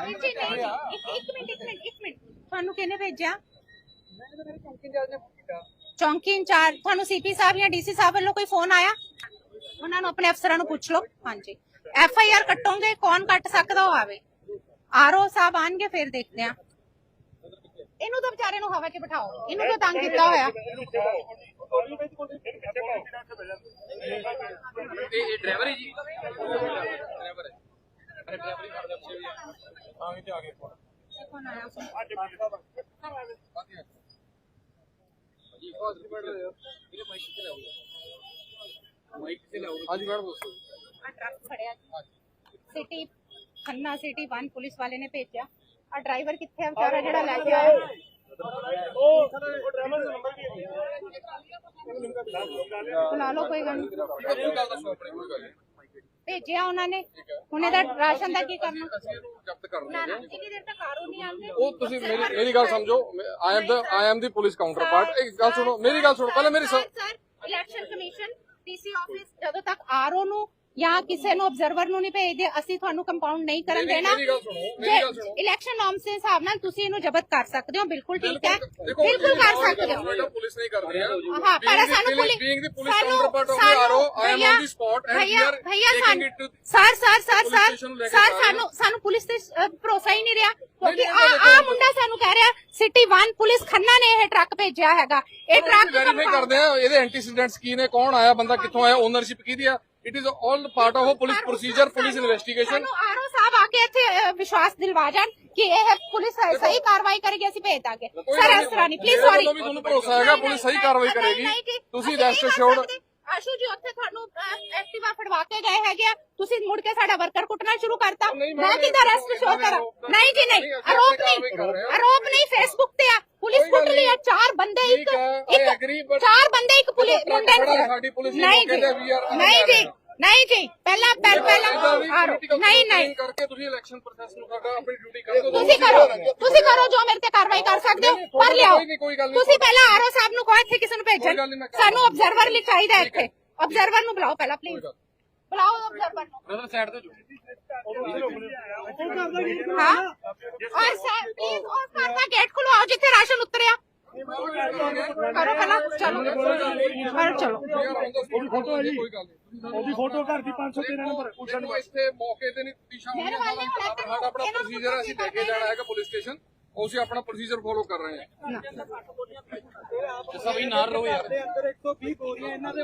ਨਹੀਂ ਜੀ ਨਹੀਂ ਜੀ ਇੱਕ ਇੱਕ ਮਿੰਟ ਇੱਕ ਮਿੰਟ ਇੱਕ ਮਿੰਟ। ਤੁਹਾਨੂੰ ਕਿਹਨੇ ਭੇਜਿਆ? ਚੌਂਕੀ ਇੰਚਾਰਜ। ਤੁਹਾਨੂੰ ਸੀਪੀ ਸਾਹਿਬ ਜਾਂ ਡੀਸੀ ਸਾਹਿਬ ਵੱਲੋਂ ਕੋਈ ਫੋਨ ਆਇਆ? ਉਹਨਾਂ ਨੂੰ, ਆਪਣੇ ਅਫਸਰਾਂ ਨੂੰ ਪੁੱਛ ਲਓ। ਹਾਂਜੀ। ਐਫ ਆਈ ਆਰ ਕੱਟੋਗੇ? ਕੌਣ ਕੱਟ ਸਕਦਾ ਉਹ ਆਵੇ? ਆਰਓ ਸਾਹਿਬ ਆਣਗੇ, ਫਿਰ ਦੇਖਦੇ ਆ ਇਹਨੂੰ ਤਾਂ ਵਿਚਾਰੇ ਨੂੰ ਹਵਾ 'ਚ ਬਿਠਾਓ। ਇਹਨੂੰ ਤਾਂ ਤੰਗ ਕੀਤਾ ਹੋਇਆ। ਇਹ ਡਰਾਈਵਰ ਹੈ ਜੀ ਡਰਾਈਵਰ ਹੈ ਅਰੇ ਡਰਾਈਵਰ ਹੀ ਕਰਦੇ ਅੱਛੇ ਵੀ ਆ ਆਗੇ ਤੇ ਆਗੇ ਕੌਣ ਆਇਆ ਜੀ ਫਾਸਟ ਪੜ ਰਹੇ ਹੋ ਇਹ ਮਾਈਕ ਤੇ ਲਾਓ ਮਾਈਕ ਤੇ ਲਾਓ ਹਾਂਜੀ ਮੈਡਮ ਦੱਸੋ ਭੇਜਿਆ ਉਹਨਾਂ ਨੇ। ਹੁਣ ਇਹਦਾ ਰਾਸ਼ਨ ਦਾ ਕੀ ਕਰਨਾ? ਜ਼ਬਤ ਕਰ ਨਾ ਨਾ ਜਿੰਨੀ ਦੇਰ ਤੱਕ ਕਾਰੂ ਨਹੀਂ ਆਉਂਦੇ। ਉਹ ਤੁਸੀਂ ਮੇਰੀ ਮੇਰੀ ਗੱਲ ਸਮਝੋ। I am the I am the police counterpart ਇੱਕ ਗੱਲ ਸੁਣੋ ਮੇਰੀ ਗੱਲ ਸੁਣੋ। ਪਹਿਲਾਂ ਮੇਰੀ sir election commission DC office ਜਦੋਂ ਤੱਕ ਆਰਓ ਨੂੰ ਜਾਂ ਕਿਸੇ ਨੂੰ ਆਬਜ਼ਰਵਰ ਨੂੰ ਨਹੀਂ ਭੇਜਦੇ ਅਸੀਂ ਤੁਹਾਨੂੰ ਕੰਪਾਊਂਡ ਨਹੀਂ ਕਰਨ ਦੇਣਾ। ਇਲੈਕਸ਼ਨ ਨਾਰਮਸ ਦੇ ਹਿਸਾਬ ਨਾਲ ਤੁਸੀਂ ਇਹਨੂੰ ਜ਼ਬਤ ਕਰ ਸਕਦੇ ਹੋ ਬਿਲਕੁਲ ਠੀਕ ਹੈ। ਬਿਲਕੁਲ ਕਰ ਸਕਦੇ ਹੋ। ਪੁਲਿਸ ਨਹੀਂ ਕਰਦੀ ਹੈ ਹਾਂ ਪਰ ਸਾਨੂੰ ਪੁਲਿਸ ਔਨ ਦੀ ਸਪੌਟ ਭਈਆ ਭਈਆ ਸਾਨੂੰ sir sir sir sir sir ਰਹੇ ਸਾਨੂੰ ਸਾਨੂੰ ਪੁਲਿਸ ਤੇ ਭਰੋਸਾ ਹੀ ਨਹੀਂ ਰਿਹਾ। ਕਿਉਂਕਿ ਆ ਆ ਮੁੰਡਾ ਸਾਨੂੰ ਕਹਿ ਰਿਹਾ ਸਿਟੀ 1 ਪੁਲਿਸ ਖੰਨਾ ਨੇ ਇਹ ਟਰੱਕ ਭੇਜਿਆ ਹੈਗਾ। ਇਹ ਟਰੱਕ ਵੈਰੀਫਾਈ ਕਰਦੇ ਆ ਇਹਦੇ ਐਂਟੀਸੀਡੈਂਟਸ ਕੀ ਨੇ ਕੌਣ ਆਇਆ ਬੰਦਾ ਕਿੱਥੋਂ ਆਇਆ ਓਨਰਸ਼ਿਪ ਕਿਹਦੀ ਆ? It is all part of police procedure police investigation ਸਾਨੂੰ ਆਰਓ ਸਾਹਿਬ ਆ ਕੇ ਇੱਥੇ ਵਿਸ਼ਵਾਸ ਦਿਲਵਾ ਜਾਣ ਕਿ ਇਹ ਪੁਲਿਸ ਸਹੀ ਕਾਰਵਾਈ ਕਰੇਗੀ ਅਸੀਂ ਭੇਜ ਦਾਂਗੇ। ਸਰ ਇਸ ਤਰ੍ਹਾਂ ਨਹੀਂ ਪਲੀਜ਼ ਸੌਰੀ ਤੁਹਾਨੂੰ ਭਰੋਸਾ ਹੈਗਾ ਪੁਲਿਸ ਸਹੀ ਕਾਰਵਾਈ ਕਰੇਗੀ। ਤੁਸੀਂ ਰੈਸਟ ਅਸ਼ੋਰਡ ਆਸ਼ੂ ਜੀ ਉੱਥੇ ਤੁਹਾਨੂੰ ਐਕਟਿਵਾ ਫੜਵਾ ਕੇ ਗਏ ਹੈਗੇ ਆ। ਤੁਸੀਂ ਮੁੜ ਕੇ ਸਾਡਾ ਵਰਕਰ ਕੁੱਟਣਾ ਸ਼ੁਰੂ ਕਰਤਾ। ਮੈਂ ਕਿਦਾਂ ਰੈਸਟ ਸ਼ੋ ਮੈਂ- ਕਰਾਂ ਨਹੀਂ ਜੀ ਨਹੀਂ ਆਰੋਪ ਨਹੀਂ। ਆਰੋਪ ਨਹੀਂ ਫੇਸਬੁੱਕ ਤੇ ਆ। ਪੁਲਿਸ ਕੁੱਟ ਆ ਨਹੀਂ। ਚਾਰ ਬੰਦੇ ਇੱਕ ਹੈ, ਇੱਕ ਚਾਰ ਬੰਦੇ ਇੱਕ ਪੁਲਿਸ ਮੁੰਡੇ ਨੂੰ ਸਾਡੀ ਪੁਲਿਸ ਦੀ ਨਹੀਂ ਜੀ ਨਹੀਂ ਜੀ ਹੈ। ਨਹੀਂ ਜੀ ਪਹਿਲਾਂ ਪਹਿਲ ਪਹਿਲਾਂ ਨਹੀਂ ਨਹੀਂ ਕਰਕੇ ਤੁਸੀਂ ਇਲੈਕਸ਼ਨ ਪ੍ਰੋਸੈਸ ਨੂੰ ਸਾਡਾ ਆਪਣੀ ਡਿਊਟੀ ਕਰ ਦਿਓ ਤੁਸੀਂ ਕਰੋ ਤੁਸੀਂ ਕਰੋ ਜੋ ਮੇਰੇ ਤੇ ਕਾਰਵਾਈ ਕਰ ਸਕਦੇ ਹੋ ਪਰ ਲਿਆਓ। ਤੁਸੀਂ ਪਹਿਲਾਂ ਆਰਓ ਸਾਹਿਬ ਨੂੰ ਕਹੋ ਇੱਥੇ ਕਿਸੇ ਨੂੰ ਭੇਜਣ ਸਾਨੂੰ। ਆਬਜ਼ਰਵਰ ਲਈ ਚਾਹੀਦਾ ਹੈ। ਇੱਥੇ ਆਬਜ਼ਰਵਰ ਨੂੰ ਬੁਲਾਓ ਪਹਿਲਾਂ ਪਲੀਜ਼। ਬੁਲਾਓ ਆਬਜ਼ਰਵਰ ਨੂੰ ਬ੍ਰਦਰ ਸਾਈਡ ਤੇ ਹਾਂ ਔਰ ਸਰ ਪਲੀਜ਼ ਉਸ ਖੁਲਵਾਓ ਜਿੱਥੇ ਰਾਸ਼ਨ ਉਤਰਿਆ। ਕਰੋ ਪਹਿਲਾਂ ਚਲੋ। ਕਰੋ ਚਲੋ। ਉਹਦੀ ਫੋਟੋ ਹੈ ਜੀ। ਉਹਦੀ ਫੋਟੋ ਘਰ ਦੀ 513 ਨੰਬਰ ਦੇਖੋ ਇੱਥੇ ਮੌਕੇ ਤੇ ਨਹੀਂ ਇੱਥੇ ਸਾਡਾ ਆਪਣਾ ਨੂੰ ਪ੍ਰੋਸੀਜਰ ਅਸੀਂ ਲੈ ਕੇ ਜਾਣਾ ਹੈਗਾ ਪੁਲਿਸ ਸਟੇਸ਼ਨ ਅਸੀਂ ਆਪਣਾ ਪ੍ਰੋਸੀਜਰ ਫੋਲੋ ਕਰ ਰਹੇ ਹਾਂ। ਸਭੀ ਨਾਲ ਰਹੋ ਯਾਰ। ਅੰਦਰ 120 ਬੋਰੀਆਂ ਇਹਨਾਂ ਦੇ